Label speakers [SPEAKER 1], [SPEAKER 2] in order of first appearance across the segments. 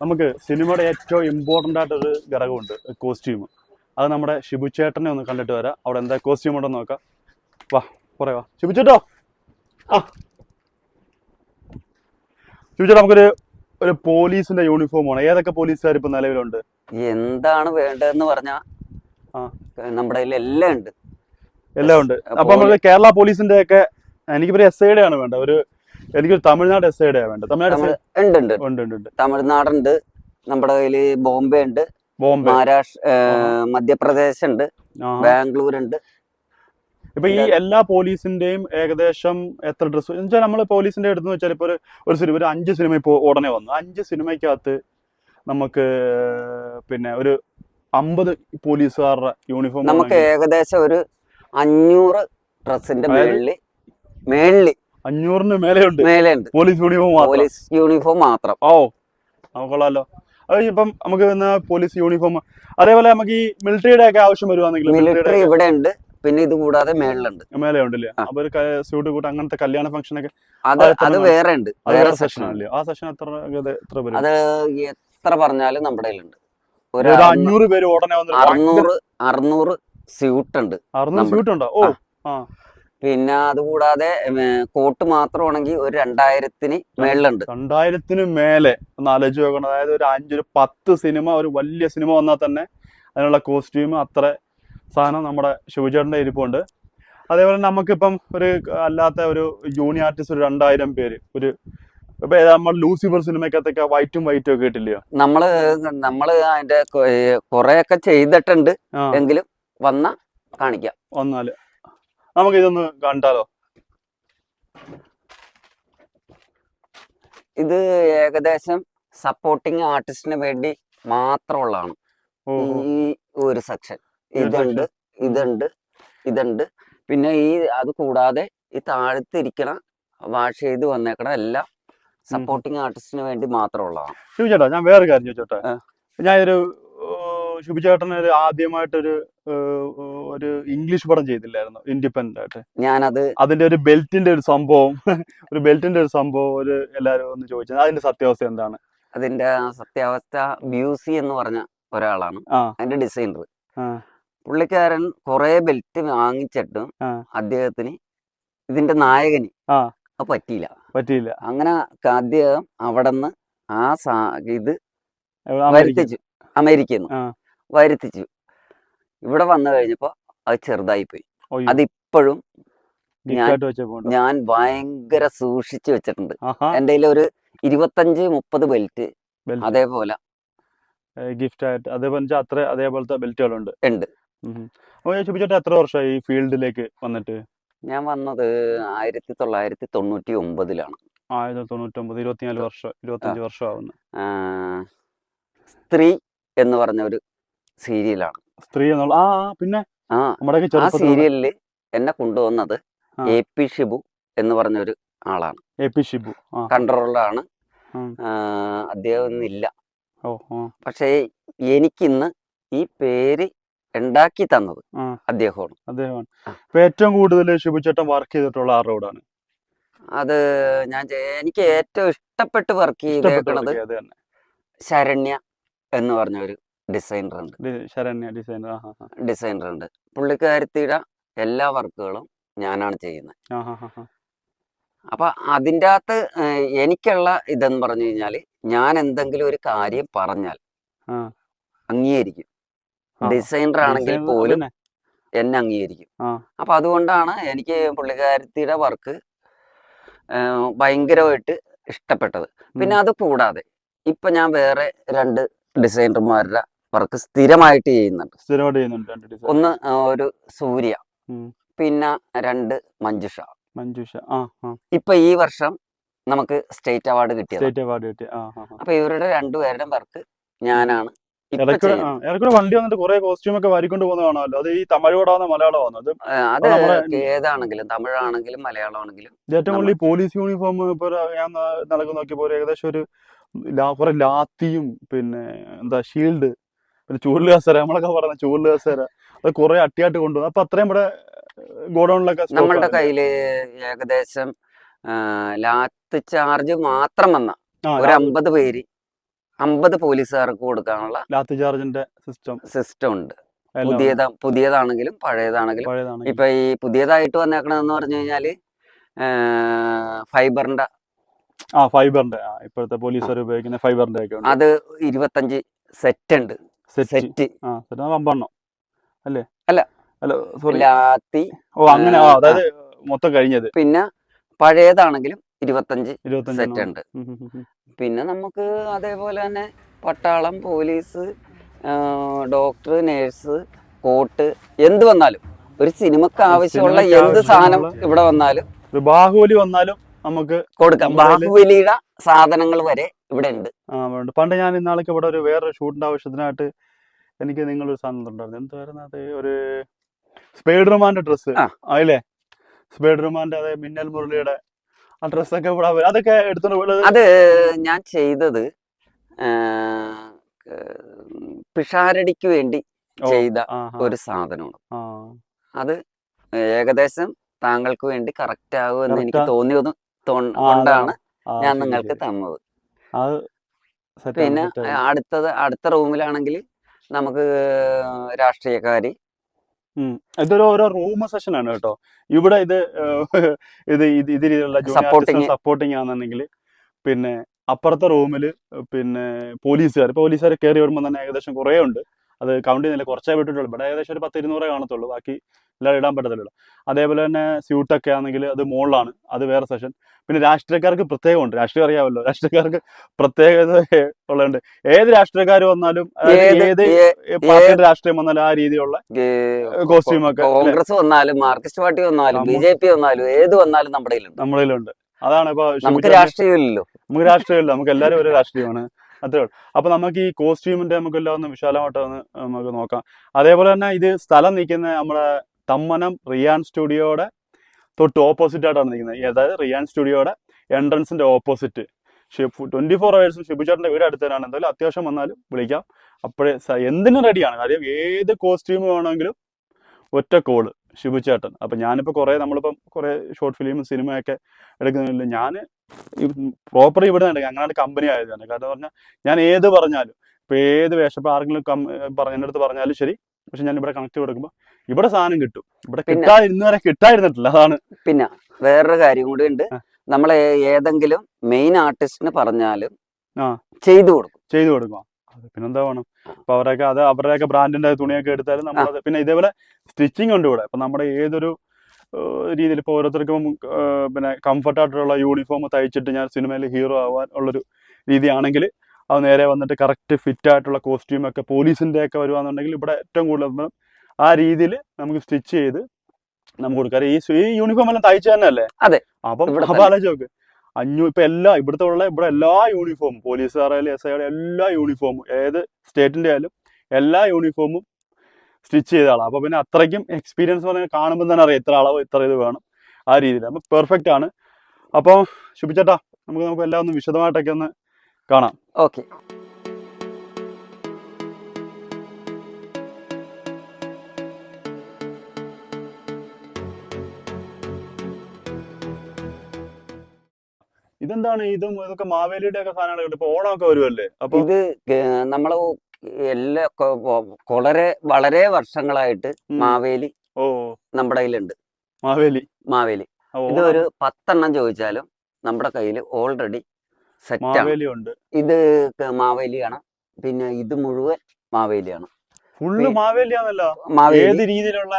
[SPEAKER 1] നമുക്ക് സിനിമയുടെ ഏറ്റവും ഇമ്പോർട്ടന്റ് ആയിട്ടൊരു ഘടകമുണ്ട് കോസ്റ്റ്യൂം അത് നമ്മുടെ ഷിബു ചേട്ടനെ ഒന്ന് കണ്ടിട്ട് വരാം. അവിടെ എന്താ കോസ്റ്റ്യൂം ഉണ്ടെന്ന് നോക്കാം. വാ കുറേ വാ. ഷിബു ചേട്ടോ. ആ. ഷിബു ചേട്ടാ നമുക്കൊരു ഒരു പോലീസിന്റെ യൂണിഫോം ആണ്. ഏതൊക്കെ പോലീസുകാർ ഇപ്പൊ നിലവിലുണ്ട്?
[SPEAKER 2] എന്താണ് വേണ്ടതെന്ന് പറഞ്ഞാ. നമ്മുടെ എല്ലാം ഉണ്ട്.
[SPEAKER 1] എല്ലാം ഉണ്ട്. അപ്പൊ നമ്മൾ കേരള പോലീസിന്റെ ഒക്കെ എനിക്കിപ്പോ എസ് ഐയുടെ ആണ് വേണ്ട ഒരു എനിക്കൊരു തമിഴ്നാട് എസ് ഐഡ് വേണ്ടത് തമിഴ്നാട്
[SPEAKER 2] ഉണ്ട് ഉണ്ട്. തമിഴ്നാടുണ്ട്. നമ്മുടെ കയ്യിൽ ബോംബെ ഉണ്ട്.
[SPEAKER 1] ബോംബെ.
[SPEAKER 2] മഹാരാഷ്ട്ര മധ്യപ്രദേശ് ഉണ്ട്. ബാംഗ്ലൂർ ഉണ്ട്.
[SPEAKER 1] ഇപ്പൊ ഈ എല്ലാ പോലീസിന്റെയും ഏകദേശം എത്ര ഡ്രസ് വെച്ചാൽ നമ്മൾ പോലീസിന്റെ അടുത്ത് വെച്ചാൽ ഇപ്പൊ ഒരു സിനിമ ഒരു അഞ്ച് സിനിമ ഇപ്പോൾ ഉടനെ വന്നു. അഞ്ച് സിനിമയ്ക്കകത്ത് നമുക്ക് പിന്നെ ഒരു അമ്പത് പോലീസുകാരുടെ യൂണിഫോം
[SPEAKER 2] നമുക്ക് ഏകദേശം ഒരു അഞ്ഞൂറ് ഡ്രസ്സിന്റെ മേളിൽ മേളിൽ
[SPEAKER 1] അഞ്ഞൂറിന് മേലെ ഉണ്ട്
[SPEAKER 2] മേലെ ഉണ്ട്
[SPEAKER 1] പോലീസ് യൂണിഫോം മാത്രം.
[SPEAKER 2] പോലീസ് യൂണിഫോം മാത്രം.
[SPEAKER 1] ഓ കൊള്ളാലോ. അത് ഇപ്പം നമുക്ക് ഇന്ന് പോലീസ് യൂണിഫോം അതേപോലെ നമുക്ക് ഈ മിലിറ്ററിയുടെ ഒക്കെ ആവശ്യം വരുവാണെങ്കിൽ
[SPEAKER 2] മിലിറ്ററി ഇവിടെ ഉണ്ട് പിന്നെ ഇത് കൂടാതെ മേളിലുണ്ട്.
[SPEAKER 1] മേലെ ഉണ്ടല്ലേ
[SPEAKER 2] ആ.
[SPEAKER 1] അപ്പൊ ഒരു സ്യൂട്ട് കൂട്ട് അങ്ങനത്തെ കല്യാണ ഫംഗ്ഷൻ ഒക്കെ
[SPEAKER 2] അത്
[SPEAKER 1] അത്?
[SPEAKER 2] വേറെ ഉണ്ട്. വേറെ
[SPEAKER 1] സെഷൻ
[SPEAKER 2] സെക്ഷൻ
[SPEAKER 1] ആ സെഷൻ എത്ര എത്ര പേര്?
[SPEAKER 2] അത് എത്ര പറഞ്ഞാലും നമ്മുടെ കയ്യിലുണ്ട്. ഒരു
[SPEAKER 1] അഞ്ഞൂറ് പേര് വന്നിട്ട്
[SPEAKER 2] അറുന്നൂറ് അറുന്നൂറ് സ്യൂട്ട് ഉണ്ട്
[SPEAKER 1] അറുന്നൂറ് സ്യൂട്ട് ഉണ്ടോ? ഓ
[SPEAKER 2] ആ. പിന്നെ അതുകൂടാതെ കോട്ട് മാത്രമാണെങ്കിൽ ഒരു രണ്ടായിരത്തിന് മേളിലുണ്ട്.
[SPEAKER 1] രണ്ടായിരത്തിന് മേലെ. ഒന്ന് ആലോചിച്ച് നോക്കണം. അതായത് ഒരു അഞ്ച് ഒരു പത്ത് സിനിമ ഒരു വലിയ സിനിമ വന്നാൽ തന്നെ അതിനുള്ള കോസ്റ്റ്യൂം അത്ര സാധനം നമ്മുടെ ശിവചേട്ടന്റെ ഇരിപ്പുണ്ട്. അതേപോലെ നമുക്കിപ്പം ഒരു അല്ലാത്ത ഒരു ജൂനിയർ ആർട്ടിസ്റ്റ് ഒരു രണ്ടായിരം പേര്. ഒരു ഇപ്പൊ നമ്മൾ ലൂസിഫർ സിനിമയ്ക്കകത്തൊക്കെ വൈറ്റും വൈറ്റും ഒക്കെ ഇട്ടില്ലയോ?
[SPEAKER 2] നമ്മൾ നമ്മൾ അതിന്റെ കൊറേയൊക്കെ ചെയ്തിട്ടുണ്ട് എങ്കിലും വന്ന കാണിക്കാം.
[SPEAKER 1] വന്നാൽ നമുക്ക് ഇതൊന്ന് കണ്ടാലോ?
[SPEAKER 2] ഇത് ഏകദേശം സപ്പോർട്ടിങ് ആർട്ടിസ്റ്റിന് വേണ്ടി മാത്രമുള്ളതാണ്. ഈ ഒരു സെക്ഷൻ ഇതുണ്ട് ഇതുണ്ട് ഇതുണ്ട്. പിന്നെ ഈ അത് കൂടാതെ ഈ താഴത്തിരിക്കണ വാഷ് ചെയ്ത് വന്നേക്കണ എല്ലാം സപ്പോർട്ടിങ് ആർട്ടിസ്റ്റിന് വേണ്ടി മാത്രമുള്ളതാണ്.
[SPEAKER 1] ശുഭചേട്ടാ ഞാൻ വേറെ കാര്യം ചോദിച്ചോട്ടെ?
[SPEAKER 2] ഞാനൊരു
[SPEAKER 1] ഞാൻ ഒരു ആദ്യമായിട്ടൊരു ഒരു ഇംഗ്ലീഷ് പടം ചെയ്തില്ലായിരുന്നു ഇൻഡിപെൻഡന്റ് ആയിട്ട്.
[SPEAKER 2] ഞാനത്
[SPEAKER 1] അതിന്റെ ഒരു ബെൽറ്റിന്റെ ഒരു സംഭവം ഒരു ബെൽറ്റിന്റെ ഒരു സംഭവം ഒരു എല്ലാരും ഒന്ന് ചോദിച്ചത്. അതിന്റെ സത്യാവസ്ഥ എന്താണ്?
[SPEAKER 2] അതിന്റെ സത്യാവസ്ഥ ബ്യൂസി എന്ന് പറഞ്ഞ ഒരാളാണ്. അതിന്റെ ഡിസൈനർ പുള്ളിക്കാരൻ കൊറേ ബെൽറ്റ് വാങ്ങിച്ചിട്ടും അദ്ദേഹത്തിന് ഇതിന്റെ നായകന് പറ്റിയില്ല.
[SPEAKER 1] പറ്റിയില്ല.
[SPEAKER 2] അങ്ങനെ അദ്ദേഹം അദ്ദേഹം നിന്ന് ആ സാ ഇത്? വരുത്തിച്ചു. അമേരിക്കയിൽ നിന്ന് വരുത്തിച്ചു. ഇവിടെ വന്നു കഴിഞ്ഞപ്പോ അത് ചെറുതായി പോയി
[SPEAKER 1] അതിപ്പോഴും.
[SPEAKER 2] ഞാൻ ഭയങ്കര സൂക്ഷിച്ചു വെച്ചിട്ടുണ്ട്. എന്റെ ഒരു ഇരുപത്തഞ്ച് മുപ്പത് ബെൽറ്റ് അതേപോലെ.
[SPEAKER 1] ഗിഫ്റ്റ് ആയിട്ട്. അതേപോലെ അത്ര അതേപോലത്തെ ബെൽറ്റുകളുണ്ട്.
[SPEAKER 2] ഉണ്ട്.
[SPEAKER 1] അപ്പോൾ ശുഭിചേട്ടൻ എത്ര വർഷമായി ഈ ഫീൽഡിലേക്ക് വന്നിട്ട്?
[SPEAKER 2] ഞാൻ വന്നത് ആയിരത്തി തൊള്ളായിരത്തി തൊണ്ണൂറ്റി ഒമ്പതിലാണ്.
[SPEAKER 1] ആയിരത്തി തൊണ്ണൂറ്റൊമ്പത് ഇരുപത്തിനാല് വർഷം ഇരുപത്തഞ്ച് വർഷം ആവുന്നു
[SPEAKER 2] സ്ത്രീ എന്ന് പറഞ്ഞ ഒരു സീരിയലാണ്.
[SPEAKER 1] സ്ത്രീ എന്നുള്ള ആ, പിന്നെ?
[SPEAKER 2] ആ സീരിയലിൽ എന്നെ കൊണ്ടുവന്നത്. എ പി ഷിബു എന്ന് പറഞ്ഞ ഒരു ആളാണ്.
[SPEAKER 1] എ പി ഷിബു കണ്ട്രോളാണ്
[SPEAKER 2] കൺട്രോളറാണ്. അദ്ദേഹം ഇന്നില്ല
[SPEAKER 1] ആ
[SPEAKER 2] പക്ഷേ എനിക്കിന്ന് ഈ പേര് ഉണ്ടാക്കി തന്നത്. അദ്ദേഹമാണ്.
[SPEAKER 1] അദ്ദേഹമാണ്. ഏറ്റവും കൂടുതൽ ശുഭിച്ചേട്ടൻ വർക്ക് ചെയ്തിട്ടുള്ള ആ റോഡാണ്
[SPEAKER 2] അത് ഞാൻ എനിക്ക് ഏറ്റവും ഇഷ്ടപ്പെട്ട് വർക്ക്
[SPEAKER 1] ചെയ്തേക്കുന്നത്
[SPEAKER 2] ശരണ്യ എന്ന് പറഞ്ഞ ഒരു ഡിസൈനർ ഉണ്ട്
[SPEAKER 1] ശരണ്യ ഡിസൈനർ
[SPEAKER 2] ഉണ്ട് പുള്ളിക്കാരത്തിയുടെ എല്ലാ വർക്കുകളും ഞാനാണ് ചെയ്യുന്നത്. അപ്പൊ അതിന്റെ അകത്ത് എനിക്കുള്ള ഇതെന്ന് പറഞ്ഞു കഴിഞ്ഞാൽ ഞാൻ എന്തെങ്കിലും ഒരു കാര്യം പറഞ്ഞാൽ. അംഗീകരിക്കും. ഡിസൈനർ ആണെങ്കിൽ പോലും. എന്നെ അംഗീകരിക്കും. അപ്പൊ അതുകൊണ്ടാണ് എനിക്ക് പുള്ളിക്കാരത്തിയുടെ വർക്ക് ഭയങ്കരമായിട്ട് ഇഷ്ടപ്പെട്ടത് പിന്നെ അത് കൂടാതെ ഇപ്പൊ ഞാൻ വേറെ രണ്ട് ഡിസൈനർമാരുടെ വർക്ക് സ്ഥിരമായിട്ട് ചെയ്യുന്നുണ്ട്.
[SPEAKER 1] സ്ഥിരമായിട്ട് ചെയ്യുന്നുണ്ട്
[SPEAKER 2] ഒന്ന് ഒരു സൂര്യ പിന്നെ രണ്ട് മഞ്ജുഷ.
[SPEAKER 1] മഞ്ജുഷ
[SPEAKER 2] ഇപ്പൊ ഈ വർഷം നമുക്ക് സ്റ്റേറ്റ് അവാർഡ് കിട്ടിയത്.
[SPEAKER 1] സ്റ്റേറ്റ് അവാർഡ് കിട്ടി.
[SPEAKER 2] അപ്പൊ ഇവരുടെ രണ്ടുപേരുടെ വർക്ക് ഞാനാണ്
[SPEAKER 1] ഇടയ്ക്കൂടെ വണ്ടി വന്നിട്ട് കുറെ കോസ്റ്റ്യൂം ഒക്കെ വാരിക്കൊണ്ട് പോകുന്ന കാണാമല്ലോ. അത് ഈ തമിഴ് പടാവുന്ന മലയാളമാണ് അത്
[SPEAKER 2] ആ, അത്
[SPEAKER 1] നമ്മുടെ
[SPEAKER 2] ഏതാണെങ്കിലും തമിഴാണെങ്കിലും മലയാളമാണെങ്കിലും
[SPEAKER 1] ഏറ്റവും കൂടുതൽ പോലീസ് യൂണിഫോം ഞാൻ നടക്കുന്ന നോക്കിയപ്പോ ഏകദേശം ഒരു കുറെ ലാത്തിയും പിന്നെ എന്താ ഷീൽഡ് പിന്നെ ചൂരൽ കസേര നമ്മളൊക്കെ പറഞ്ഞ ചൂരൽ കസേര. അത് കുറെ അട്ടിയായിട്ട് കൊണ്ടുവന്നു. അപ്പൊ അത്രയും ഇവിടെ ഗോഡൌണിലൊക്കെ
[SPEAKER 2] നമ്മളുടെ കയ്യിൽ ഏകദേശം ലാത്ത് ചാർജ് മാത്രം വന്ന. ഒരു അമ്പത് പേര് അമ്പത് പോലീസുകാർക്ക് കൊടുക്കാനുള്ള
[SPEAKER 1] ലാത്ത് ചാർജിന്റെ സിസ്റ്റം
[SPEAKER 2] സിസ്റ്റം ഉണ്ട്. പുതിയതാ പുതിയതാണെങ്കിലും പഴയതാണെങ്കിലും.
[SPEAKER 1] പഴയതാണ്
[SPEAKER 2] ഇപ്പൊ ഈ പുതിയതായിട്ട് വന്നേക്കണെന്ന് പറഞ്ഞു കഴിഞ്ഞാൽ ഫൈബറിന്റെ.
[SPEAKER 1] ആ ഫൈബറിന്റെ. ഇപ്പോഴത്തെ പോലീസുകാർ ഉപയോഗിക്കുന്ന ഫൈബറിന്റെ
[SPEAKER 2] അത് ഇരുപത്തഞ്ച് സെറ്റ് ഉണ്ട്.
[SPEAKER 1] സെറ്റ്. പമ്പെണ്ണം അല്ലേ?
[SPEAKER 2] അല്ല.
[SPEAKER 1] അല്ല സോറി
[SPEAKER 2] ലാത്തി
[SPEAKER 1] ഓ അങ്ങനെ. അതായത് മൊത്തം കഴിഞ്ഞത്.
[SPEAKER 2] പിന്നെ പഴയതാണെങ്കിലും ഇരുപത്തഞ്ച് സെറ്റ് ഉണ്ട്. പിന്നെ നമുക്ക് അതേപോലെ തന്നെ പട്ടാളം പോലീസ് ഡോക്ടർ നേഴ്സ് കോട്ട് എന്ത് വന്നാലും. ഒരു സിനിമക്ക് ആവശ്യമുള്ള എന്ത് സാധനം ഇവിടെ വന്നാലും
[SPEAKER 1] ബാഹുബലി വന്നാലും നമുക്ക്
[SPEAKER 2] കൊടുക്കാം. ബാഹുബലിയുടെ സാധനങ്ങൾ വരെ ഇവിടെ ഉണ്ട്
[SPEAKER 1] പണ്ട് ഞാൻ ഇന്നാളൊക്കെ ഇവിടെ ഒരു വേറൊരു ഷൂട്ടിന്റെ ആവശ്യത്തിനായിട്ട് എനിക്ക് നിങ്ങളൊരു സാധനം തന്നിട്ടുണ്ടായിരുന്നു. എന്തായിരുന്നു അത്? ഒരു സ്പൈഡർമാന്റെ ഡ്രസ്സ്. ആയില്ലേ? സ്പൈഡർമാന്റെ അതെ മിന്നൽ മുരളിയുടെ ആ ഡ്രസ്സൊക്കെ ഇവിടെ അതൊക്കെ എടുത്തോണ്ട്
[SPEAKER 2] അത് ഞാൻ ചെയ്തത് പിഷാരടിക്ക് വേണ്ടി ചെയ്ത ഒരു സാധനമാണ്. അത് ഏകദേശം താങ്കൾക്ക് വേണ്ടി കറക്റ്റ് ആകുമെന്ന് എനിക്ക്. തോന്നിയത് കൊണ്ടാണ് ഞാൻ നിങ്ങൾക്ക് തന്നത്. പിന്നെ അടുത്തത് അടുത്ത റൂമിലാണെങ്കിൽ നമുക്ക് രാഷ്ട്രീയക്കാര്.
[SPEAKER 1] ഇതൊരു ഓരോ റൂം സെഷൻ ആണ് കേട്ടോ. ഇവിടെ ഇത് ഇത് ഇത് ഇത് രീതിയിലുള്ള
[SPEAKER 2] Supporting.
[SPEAKER 1] സപ്പോർട്ടിങ് ആണെന്നുണ്ടെങ്കിൽ പിന്നെ അപ്പുറത്തെ റൂമിൽ പിന്നെ പോലീസുകാർ പോലീസുകാർ കയറി വരുമ്പോൾ തന്നെ ഏകദേശം കുറേ ഉണ്ട് അത് കൗണ്ട് ചെയ്യുന്നില്ല. കുറച്ചേ വിട്ടിട്ടുള്ളൂ. ഇവിടെ ഏകദേശം ഒരു പത്ത് ഇരുന്നൂറേ കാണത്തുള്ളൂ. ബാക്കി എല്ലാം ഇടാൻ പറ്റത്തുള്ളൂ. അതേപോലെ തന്നെ സ്യൂട്ടൊക്കെ ആണെങ്കിൽ അത് മുകളിലാണ് അത് വേറെ സെഷൻ പിന്നെ രാഷ്ട്രീയക്കാർക്ക് പ്രത്യേകമുണ്ട്. രാഷ്ട്രീയം അറിയാമല്ലോ. രാഷ്ട്രീയക്കാർക്ക് പ്രത്യേകത ഉള്ളതുണ്ട്. ഏത് രാഷ്ട്രീയക്കാർ വന്നാലും
[SPEAKER 2] ഏത്
[SPEAKER 1] പാർട്ടിയുടെ രാഷ്ട്രീയം വന്നാലും ആ രീതിയിലുള്ള കോസ്റ്റ്യൂം ഒക്കെ
[SPEAKER 2] കോൺഗ്രസ് വന്നാലും മാർക്സിസ്റ്റ് പാർട്ടി വന്നാലും ബി ജെ പി വന്നാലും ഏത് വന്നാലും നമ്മുടെ നമ്മുടെ
[SPEAKER 1] നമ്മളിലുണ്ട് അതാണ് ഇപ്പൊ
[SPEAKER 2] നമുക്ക് രാഷ്ട്രീയമില്ലല്ലോ.
[SPEAKER 1] നമുക്ക് രാഷ്ട്രീയമില്ല. നമുക്ക് എല്ലാവരും ഒരു രാഷ്ട്രീയമാണ്. അത്രേ ഉള്ളൂ. അപ്പൊ നമുക്ക് ഈ കോസ്റ്റ്യൂമിന്റെ നമുക്ക് എല്ലാം ഒന്ന് വിശാലമായിട്ട് ഒന്ന് നമുക്ക് നോക്കാം. അതേപോലെ തന്നെ ഇത് സ്ഥലം നിൽക്കുന്ന നമ്മുടെ തമ്മനം റിയാൻ സ്റ്റുഡിയോയുടെ തൊട്ട് ഓപ്പോസിറ്റ് ആയിട്ടാണ് നിൽക്കുന്നത്. അതായത് റിയാൻ സ്റ്റുഡിയോയുടെ എൻട്രൻസിന്റെ ഓപ്പോസിറ്റ് ട്വന്റി ഫോർ അവേഴ്സും ഷിബുചേട്ടന്റെ വീട് അടുത്ത് തന്നെയാണ് എന്തായാലും അത്യാവശ്യം വന്നാലും വിളിക്കാം. അപ്പോഴേ എന്തിനും റെഡിയാണ് കാര്യം ഏത് കോസ്റ്റ്യൂം വേണമെങ്കിലും ഒറ്റ കോൾ ഷിബുചേട്ടൻ അപ്പൊ ഞാനിപ്പോ കുറെ നമ്മളിപ്പം കുറേ ഷോർട്ട് ഫിലിമും സിനിമയൊക്കെ എടുക്കുന്നില്ല ഞാൻ പ്രോപ്പർ ഇവിടെ നിന്ന് അങ്ങനെയാണ് കമ്പനി ആയത് തന്നെ. കാരണം പറഞ്ഞാൽ ഞാൻ ഏത് പറഞ്ഞാലും ഇപ്പൊ ഏത് വേഷം ഇപ്പൊ ആരെങ്കിലും കം പറഞ്ഞ എന്റെ അടുത്ത് പറഞ്ഞാലും ശരി. പക്ഷെ ഞാൻ ഇവിടെ കണക്ട് കൊടുക്കുമ്പോൾ ഇവിടെ സാധനം കിട്ടും. ഇവിടെ കിട്ടാ ഇന്ന് വരെ കിട്ടായിരുന്നിട്ടില്ല അതാണ്.
[SPEAKER 2] പിന്നെ വേറൊരു കാര്യം കൂടി ഉണ്ട്. നമ്മളെ ഏതെങ്കിലും മെയിൻ ആർട്ടിസ്റ്റിന് പറഞ്ഞാലും
[SPEAKER 1] ആ.
[SPEAKER 2] ചെയ്തു കൊടുക്കും.
[SPEAKER 1] ചെയ്തു കൊടുക്കുക അത് പിന്നെന്താ വേണം? അപ്പൊ അവരൊക്കെ അത് അവരുടെയൊക്കെ ബ്രാൻഡിന്റെ തുണിയൊക്കെ എടുത്താലും നമ്മൾ പിന്നെ ഇതേപോലെ സ്റ്റിച്ചിങ് ഉണ്ട് ഇവിടെ. അപ്പൊ നമ്മുടെ ഏതൊരു രീതിയിൽ ഇപ്പോൾ ഓരോരുത്തർക്കും പിന്നെ കംഫർട്ട് ആയിട്ടുള്ള യൂണിഫോം തയ്ച്ചിട്ട് ഞാൻ സിനിമയിൽ ഹീറോ ആവാൻ ഉള്ളൊരു രീതിയാണെങ്കിൽ അത് നേരെ വന്നിട്ട് കറക്റ്റ് ഫിറ്റ് ആയിട്ടുള്ള കോസ്റ്റ്യൂം ഒക്കെ പോലീസിന്റെ ഒക്കെ വരുവാന്നുണ്ടെങ്കിൽ ഇവിടെ ഏറ്റവും കൂടുതൽ ആ രീതിയിൽ നമുക്ക് സ്റ്റിച്ച് ചെയ്ത് നമുക്ക് കൊടുക്കാം. ഈ യൂണിഫോം എല്ലാം തയ്ച്ചു തന്നെ അല്ലേ
[SPEAKER 2] അതെ.
[SPEAKER 1] അപ്പൊ ആലോചിച്ച് നോക്ക്. അഞ്ഞൂ ഇപ്പൊ എല്ലാ ഇവിടുത്തെ ഉള്ള ഇവിടെ എല്ലാ യൂണിഫോമും പോലീസുകാരായാലും എസ് ഐയുടെ എല്ലാ യൂണിഫോമും ഏത് സ്റ്റേറ്റിന്റെ ആയാലും എല്ലാ യൂണിഫോമും സ്റ്റിച്ച് ചെയ്ത ആളാണ് അപ്പൊ പിന്നെ അത്രയ്ക്കും എക്സ്പീരിയൻസ് പറഞ്ഞാൽ കാണുമ്പോൾ തന്നെ അറിയാം ഇത്ര അളവ് ഇത്ര ഇത് വേണം ആ രീതിയിൽ. അപ്പൊ പെർഫെക്റ്റ് ആണ്. അപ്പോൾ ശുഭിച്ചേട്ടാ നമുക്ക് നമുക്ക് എല്ലാം ഒന്ന് വിശദമായിട്ടൊക്കെ ഒന്ന് കാണാം.
[SPEAKER 2] ഓക്കെ
[SPEAKER 1] ഇതെന്താണ്? ഇതും ഇതൊക്കെ മാവേലിയുടെ ഒക്കെ സാധനങ്ങൾ ഇപ്പൊ ഓണമൊക്കെ വരുമല്ലേ അപ്പൊ
[SPEAKER 2] ഇത് നമ്മൾ എല്ലാ കൊ- കൊ- വളരെ വളരെ വർഷങ്ങളായിട്ട് മാവേലി
[SPEAKER 1] ഓ
[SPEAKER 2] നമ്മുടെ കയ്യിലുണ്ട്.
[SPEAKER 1] മാവേലി?
[SPEAKER 2] മാവേലി. ഇത് ഒരു പത്തെണ്ണം ചോദിച്ചാലും നമ്മുടെ കയ്യിൽ ഓൾറെഡി സെറ്റ്
[SPEAKER 1] മാവേലി ഉണ്ട്
[SPEAKER 2] ഇത് മാവേലിയാണ്. പിന്നെ ഇത് മുഴുവൻ മാവേലിയാണ്.
[SPEAKER 1] ഫുള്ള് മാവേലിയാണല്ലോ ഏത് രീതിയിലുള്ള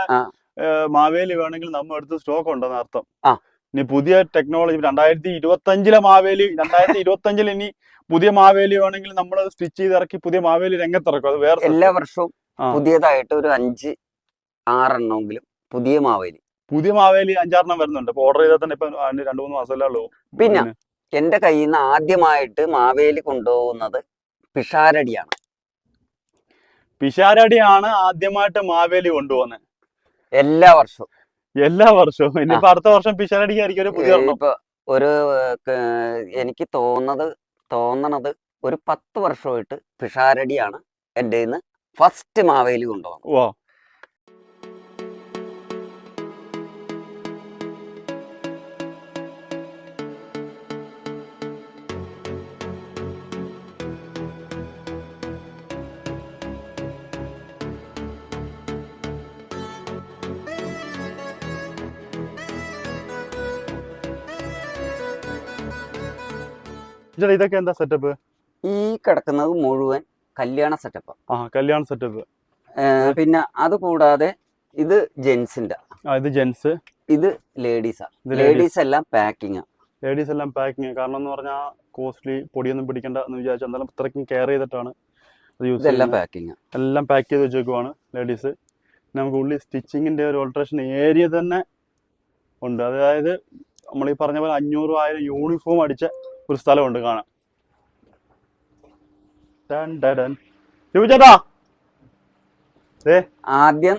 [SPEAKER 1] മാവേലി വേണമെങ്കിൽ നമ്മൾ അടുത്ത് സ്റ്റോക്ക് ഉണ്ടെന്ന് അർത്ഥം
[SPEAKER 2] ആ.
[SPEAKER 1] ഇനി പുതിയ ടെക്നോളജി രണ്ടായിരത്തി ഇരുപത്തഞ്ചിലെ മാവേലി രണ്ടായിരത്തി ഇരുപത്തി അഞ്ചിൽ ഇനി പുതിയ മാവേലി വേണമെങ്കിൽ നമ്മൾ സ്റ്റിച്ച് ചെയ്ത് ഇറക്കി പുതിയ മാവേലി രംഗത്തിറക്കും. അത് വേറെ
[SPEAKER 2] എല്ലാ വർഷവും പുതിയതായിട്ട് ഒരു അഞ്ച് ആറെണ്ണമെങ്കിലും പുതിയ മാവേലി.
[SPEAKER 1] പുതിയ മാവേലി അഞ്ചാറെണ്ണം വരുന്നുണ്ട്. ഇപ്പൊ ഓർഡർ ചെയ്താൽ തന്നെ ഇപ്പൊ രണ്ടു മൂന്ന് മാസമല്ലേ ഉള്ളൂ.
[SPEAKER 2] പിന്നെ എന്റെ കയ്യിൽ നിന്ന് ആദ്യമായിട്ട് മാവേലി കൊണ്ടുപോകുന്നത് പിഷാരടിയാണ്.
[SPEAKER 1] പിഷാരടിയാണ് ആദ്യമായിട്ട് മാവേലി കൊണ്ടുപോകുന്നത്.
[SPEAKER 2] എല്ലാ വർഷവും.
[SPEAKER 1] എല്ലാ വർഷവും. ഇനിയിപ്പോ അടുത്ത വർഷം പിഷാരടിക്കായിരിക്കും ഒരു പുതിയ ഒരെണ്ണം
[SPEAKER 2] ഇപ്പൊ ഒരു ഏർ, എനിക്ക് തോന്നുന്നത് തോന്നണത് ഒരു പത്ത് വർഷമായിട്ട് പിഷാരടിയാണ് എന്റെ നിന്ന് ഫസ്റ്റ് മാവേലി കൊണ്ടുപോകുന്നത്
[SPEAKER 1] വാ. ചേട്ടാ ഇതൊക്കെ എന്താ സെറ്റപ്പ്
[SPEAKER 2] ഈ കിടക്കുന്നത് മുഴുവൻ കല്യാണ സെറ്റപ്പ്
[SPEAKER 1] ആ. കല്യാണ സെറ്റപ്പ്
[SPEAKER 2] പിന്നെ അത് കൂടാതെ ഇത് ജെൻസിന്റെ
[SPEAKER 1] ഇത് ജെൻസ്
[SPEAKER 2] ഇത് ലേഡീസാ
[SPEAKER 1] ആണ് ലേഡീസ്
[SPEAKER 2] എല്ലാം പാക്കിംഗ്
[SPEAKER 1] ലേഡീസ് എല്ലാം പാക്കിംഗ് കാരണം എന്ന് പറഞ്ഞാൽ കോസ്റ്റ്ലി പൊടിയൊന്നും പിടിക്കണ്ട എന്ന് വിചാരിച്ചു. എന്തായാലും ഇത്രയ്ക്കും കെയർ ചെയ്തിട്ടാണ് എല്ലാം
[SPEAKER 2] പാക്കിംഗ്
[SPEAKER 1] എല്ലാം പാക്ക് ചെയ്ത് വെച്ചേക്കുവാണ് ലേഡീസ് നമുക്ക് ഉള്ളിൽ സ്റ്റിച്ചിങ്ങിന്റെ ഒരു ഓൾട്രേഷൻ ഏരിയ തന്നെ ഉണ്ട്. അതായത് നമ്മൾ ഈ പറഞ്ഞ പോലെ അഞ്ഞൂറ് ആയിരം യൂണിഫോം അടിച്ച ഒരു സ്ഥലമുണ്ട് കാണാൻ. ശിവു ചേട്ടാ
[SPEAKER 2] ആദ്യം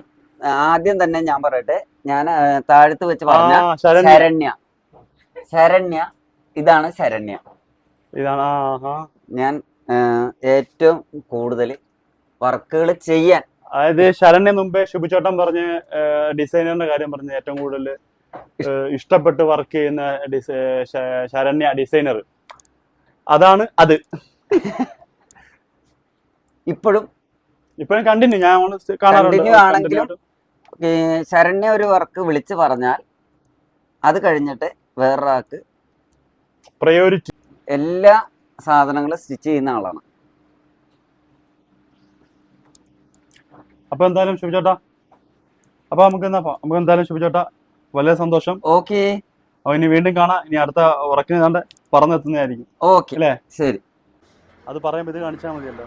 [SPEAKER 2] ആദ്യം തന്നെ ഞാൻ പറയട്ടെ. ഞാൻ താഴത്ത് വെച്ച് പറഞ്ഞ
[SPEAKER 1] ശരണ്യ.
[SPEAKER 2] ശരണ്യ. ഇതാണ് ശരണ്യ.
[SPEAKER 1] ഇതാണ്
[SPEAKER 2] ഞാൻ ഏറ്റവും കൂടുതൽ വർക്കുകൾ ചെയ്യാൻ.
[SPEAKER 1] അതായത് ശരണ്യ മുമ്പേ ശുഭിച്ചോട്ടം പറഞ്ഞ് ഡിസൈനറിന്റെ കാര്യം പറഞ്ഞ് ഏറ്റവും കൂടുതൽ ഇഷ്ടപ്പെട്ട് വർക്ക് ചെയ്യുന്ന ശരണ്യ ഡിസൈനർ. അതാണ് അത്.
[SPEAKER 2] ഇപ്പോഴും
[SPEAKER 1] ഇപ്പോഴും കണ്ടിന്യൂ ഞാൻ
[SPEAKER 2] കണ്ടിന്യൂ ആണെങ്കിലും ശരണ്യ ഒരു വർക്ക് വിളിച്ചു പറഞ്ഞാൽ അത് കഴിഞ്ഞിട്ട് വേറൊരാൾക്ക്
[SPEAKER 1] പ്രയോറിറ്റി
[SPEAKER 2] എല്ലാ സാധനങ്ങളും സ്റ്റിച്ച് ചെയ്യുന്ന ആളാണ്.
[SPEAKER 1] അപ്പൊ എന്തായാലും ശുഭചേട്ടാ അപ്പൊ നമുക്ക് എന്നാ നമുക്ക് എന്തായാലും ശുഭചേട്ടാ വളരെ സന്തോഷം.
[SPEAKER 2] ഓക്കെ.
[SPEAKER 1] അപ്പൊ ഇനി വീണ്ടും കാണാം. ഇനി അടുത്ത ഉറക്കിന് കണ്ട് പറന്നെത്തുന്നതായിരിക്കും
[SPEAKER 2] ഓക്കെ.
[SPEAKER 1] അല്ലേ?
[SPEAKER 2] ശരി.
[SPEAKER 1] അത് പറയുമ്പോൾ ഇത് കാണിച്ചാൽ മതിയല്ലോ.